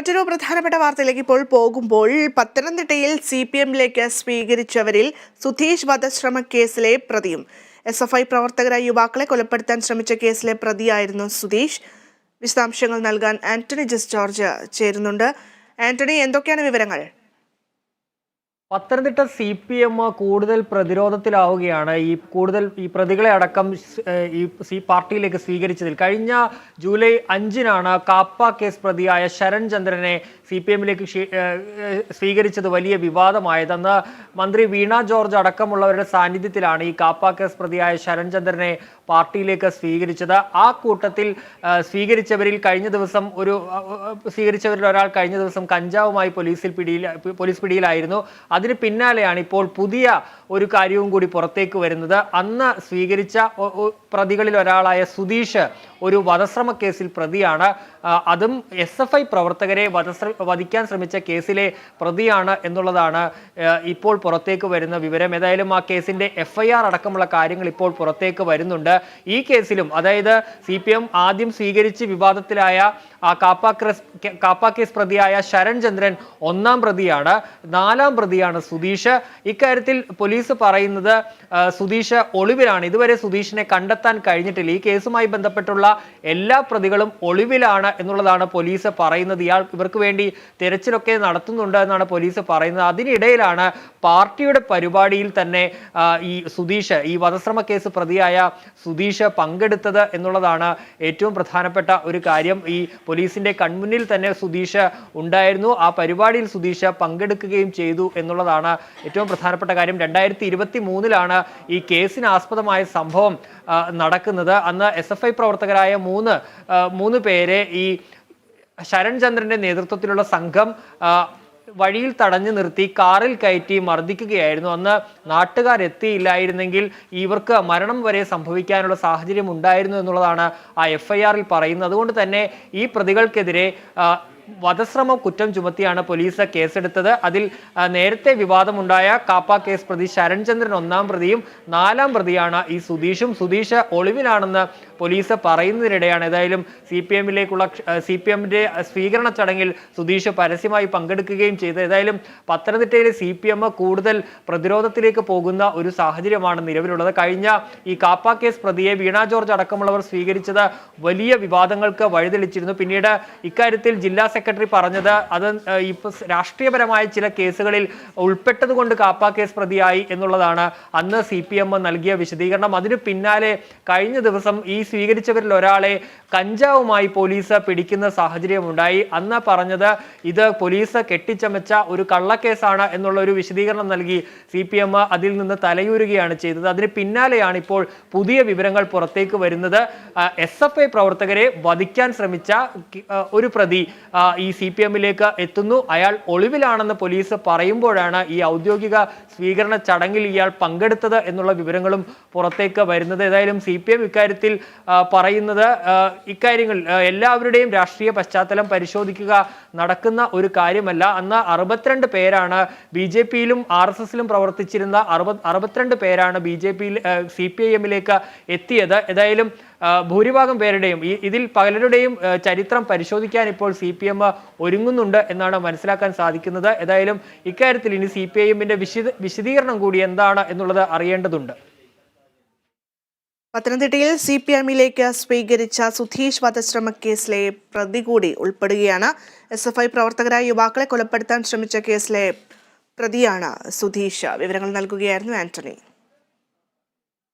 മറ്റൊരു പ്രധാനപ്പെട്ട വാർത്തയിലേക്ക് ഇപ്പോൾ പോകുമ്പോൾ പത്തനംതിട്ടയിൽ സി പി എമ്മിലേക്ക് സ്വീകരിച്ചവരിൽ സുധീഷ് വധശ്രമ കേസിലെ പ്രതിയും എസ് എഫ് ഐ പ്രവർത്തകരായ യുവാക്കളെ കൊലപ്പെടുത്താൻ ശ്രമിച്ച കേസിലെ പ്രതിയായിരുന്നു സുധീഷ്. വിശദാംശങ്ങൾ നൽകാൻ ആന്റണി ജസ് ജോർജ് ചേരുന്നുണ്ട്. ആന്റണി എന്തൊക്കെയാണ് വിവരങ്ങൾ? പത്തനംതിട്ട സി പി എം കൂടുതൽ പ്രതിരോധത്തിലാവുകയാണ്. ഈ കൂടുതൽ ഈ പ്രതികളെ അടക്കം ഈ സി പാർട്ടിയിലേക്ക് സ്വീകരിച്ചതിൽ കഴിഞ്ഞ ജൂലൈ അഞ്ചിനാണ് കാപ്പ കേസ് പ്രതിയായ ശരൺ ചന്ദ്രനെ സി പി എമ്മിലേക്ക് സ്വീകരിച്ചത് വലിയ വിവാദമായത് അന്ന് മന്ത്രി വീണ ജോർജ് അടക്കമുള്ളവരുടെ സാന്നിധ്യത്തിലാണ് ഈ കാപ്പ കേസ് പ്രതിയായ ശരൺ ചന്ദ്രനെ പാർട്ടിയിലേക്ക് സ്വീകരിച്ചത്. ആ കൂട്ടത്തിൽ സ്വീകരിച്ചവരിൽ കഴിഞ്ഞ ദിവസം ഒരു സ്വീകരിച്ചവരിൽ ഒരാൾ കഴിഞ്ഞ ദിവസം കഞ്ചാവുമായി പോലീസിൽ പിടിയിൽ പോലീസ് പിടിയിലായിരുന്നു. അതിന് പിന്നാലെയാണ് ഇപ്പോൾ പുതിയ ഒരു കാര്യവും കൂടി പുറത്തേക്ക് വരുന്നത്. അന്ന് സ്വീകരിച്ച പ്രതികളിൽ ഒരാളായ സുധീഷ് ഒരു വധശ്രമ കേസിൽ പ്രതിയാണ്. അതും എസ് എഫ് ഐ പ്രവർത്തകരെ വധശ്ര വധിക്കാൻ ശ്രമിച്ച കേസിലെ പ്രതിയാണ് എന്നുള്ളതാണ് ഇപ്പോൾ പുറത്തേക്ക് വരുന്ന വിവരം. ഏതായാലും ആ കേസിന്റെ എഫ് ഐ ആർ അടക്കമുള്ള കാര്യങ്ങൾ ഇപ്പോൾ പുറത്തേക്ക് വരുന്നുണ്ട്. ഈ കേസിലും അതായത് സി പി എം ആദ്യം സ്വീകരിച്ച് വിവാദത്തിലായ ആ കാപ്പ ക്രസ് കാപ്പ കേസ് പ്രതിയായ ശരൺ ചന്ദ്രൻ ഒന്നാം പ്രതിയാണ് നാലാം പ്രതിയാണ് സുധീഷ്. ഇക്കാര്യത്തിൽ പോലീസ് പറയുന്നത് സുധീഷ് ഒളിവിലാണ്. ഇതുവരെ സുധീഷിനെ കണ്ടെത്താൻ കഴിഞ്ഞിട്ടില്ല. ഈ കേസുമായി ബന്ധപ്പെട്ടുള്ള എല്ലാ പ്രതികളും ഒളിവിലാണ് എന്നുള്ളതാണ് പോലീസ് പറയുന്നത്. ഇയാൾ ഇവർക്ക് വേണ്ടി തിരച്ചിലൊക്കെ നടത്തുന്നുണ്ട് എന്നാണ് പോലീസ് പറയുന്നത്. അതിനിടയിലാണ് പാർട്ടിയുടെ പരിപാടിയിൽ തന്നെ ഈ സുധീഷ് ഈ വധശ്രമ കേസ് പ്രതിയായ സുധീഷ് പങ്കെടുത്തത് എന്നുള്ളതാണ് ഏറ്റവും പ്രധാനപ്പെട്ട ഒരു കാര്യം. ഈ പോലീസിന്റെ കൺമുന്നിൽ തന്നെ സുധീഷ് ഉണ്ടായിരുന്നു. ആ പരിപാടിയിൽ സുധീഷ് പങ്കെടുക്കുകയും ചെയ്തു എന്നുള്ളതാണ് ഏറ്റവും പ്രധാനപ്പെട്ട കാര്യം. രണ്ടായിരത്തി ഇരുപത്തി മൂന്നിലാണ് ഈ കേസിന് ആസ്പദമായ സംഭവം നടക്കുന്നത്. അന്ന് എസ് എഫ് ഐ പ്രവർത്തകരായ മൂന്ന് മൂന്ന് പേരെ ഈ ശരൺ ചന്ദ്രന്റെ നേതൃത്വത്തിലുള്ള സംഘം വഴിയിൽ തടഞ്ഞു നിർത്തി കാറിൽ കയറ്റി മർദ്ദിക്കുകയായിരുന്നു. അന്ന് നാട്ടുകാർ എത്തിയില്ലായിരുന്നെങ്കിൽ ഇവർക്ക് മരണം വരെ സംഭവിക്കാനുള്ള സാഹചര്യം ഉണ്ടായിരുന്നു എന്നുള്ളതാണ് ആ എഫ് ഐ ആറിൽ പറയുന്നത്. അതുകൊണ്ട് തന്നെ ഈ പ്രതികൾക്കെതിരെ വധശ്രമ കുറ്റം ചുമത്തിയാണ് പോലീസ് കേസെടുത്തത്. അതിൽ നേരത്തെ വിവാദമുണ്ടായ കാപ്പ കേസ് പ്രതി ശരൺചന്ദ്രൻ ഒന്നാം പ്രതിയും നാലാം പ്രതിയാണ് ഈ സുധീഷും. സുധീഷ് ഒളിവിലാണെന്ന് പോലീസ് പറയുന്നതിനിടെയാണ് ഏതായാലും സി പി എമ്മിലേക്കുള്ള സി പി എമ്മിന്റെ സ്വീകരണ ചടങ്ങിൽ സുധീഷ് പരസ്യമായി പങ്കെടുക്കുകയും ചെയ്തു. ഏതായാലും പത്തനംതിട്ടയിലെ സി പി എം കൂടുതൽ പ്രതിരോധത്തിലേക്ക് പോകുന്ന ഒരു സാഹചര്യമാണ് നിലവിലുള്ളത്. കഴിഞ്ഞ ഈ കാപ്പ കേസ് പ്രതിയെ വീണ ജോർജ് അടക്കമുള്ളവർ സ്വീകരിച്ചത് വലിയ വിവാദങ്ങൾക്ക് വഴിതെളിച്ചിരുന്നു. പിന്നീട് ഇക്കാര്യത്തിൽ ജില്ലാ സെക്രട്ടറി പറഞ്ഞത് അത് ഇപ്പോൾ ഇപ്പൊ രാഷ്ട്രീയപരമായ ചില കേസുകളിൽ ഉൾപ്പെട്ടതുകൊണ്ട് കാപ്പ കേസ് പ്രതിയായി എന്നുള്ളതാണ് അന്ന് സി പി എം നൽകിയ വിശദീകരണം. അതിനു പിന്നാലെ കഴിഞ്ഞ ദിവസം ഈ സ്വീകരിച്ചവരിൽ ഒരാളെ കഞ്ചാവുമായി പോലീസ് പിടിക്കുന്ന സാഹചര്യമുണ്ടായി അന്ന് പറഞ്ഞത് ഇത് പോലീസ് കെട്ടിച്ചമച്ച ഒരു കള്ളക്കേസാണ് എന്നുള്ള ഒരു വിശദീകരണം നൽകി സി പി എം അതിൽ നിന്ന് തലയൂരുകയാണ് ചെയ്തത്. അതിന് പിന്നാലെയാണ് ഇപ്പോൾ പുതിയ വിവരങ്ങൾ പുറത്തേക്ക് വരുന്നത്. എസ് എഫ് ഐ പ്രവർത്തകരെ വധിക്കാൻ ശ്രമിച്ച ഒരു പ്രതി ഈ സി പി എമ്മിലേക്ക് എത്തുന്നു. അയാൾ ഒളിവിലാണെന്ന് പോലീസ് പറയുമ്പോഴാണ് ഈ ഔദ്യോഗിക സ്വീകരണ ചടങ്ങിൽ ഇയാൾ പങ്കെടുത്തത് എന്നുള്ള വിവരങ്ങളും പുറത്തേക്ക് വരുന്നത്. ഏതായാലും സി പി എം ഇക്കാര്യത്തിൽ പറയുന്നത് ഇക്കാര്യങ്ങൾ എല്ലാവരുടെയും രാഷ്ട്രീയ പശ്ചാത്തലം പരിശോധിക്കുക നടക്കുന്ന ഒരു കാര്യമല്ല. അന്ന് അറുപത്തിരണ്ട് പേരാണ് ബി ജെ പിയിലും ആർ എസ് എസിലും പ്രവർത്തിച്ചിരുന്ന അറുപത് അറുപത്തിരണ്ട് പേരാണ് ബി ജെ പിയിൽ സി പി ഐ എമ്മിലേക്ക് എത്തിയത്. ഏതായാലും ഭൂരിഭാഗം പേരുടെയും ഈ ഇതിൽ പലരുടെയും ചരിത്രം പരിശോധിക്കാൻ ഇപ്പോൾ സി പി എം ഒരുങ്ങുന്നുണ്ട് എന്നാണ് മനസ്സിലാക്കാൻ സാധിക്കുന്നത്. ഏതായാലും ഇക്കാര്യത്തിൽ ഇനി സി പി ഐ എമ്മിന്റെ വിശദ വിശദീകരണം കൂടി എന്താണ് എന്നുള്ളത് അറിയേണ്ടതുണ്ട്. പത്തനംതിട്ടയിൽ സി പി എമ്മിലേക്ക് സ്വീകരിച്ച സുധീഷ് വധശ്രമ കേസിലെ പ്രതി കൂടി ഉൾപ്പെടുകയാണ്. എസ് എഫ് ഐ പ്രവർത്തകരായ യുവാക്കളെ കൊലപ്പെടുത്താൻ ശ്രമിച്ച കേസിലെ പ്രതിയാണ് സുധീഷ്. വിവരങ്ങൾ നൽകുകയായിരുന്നു ആന്റണി.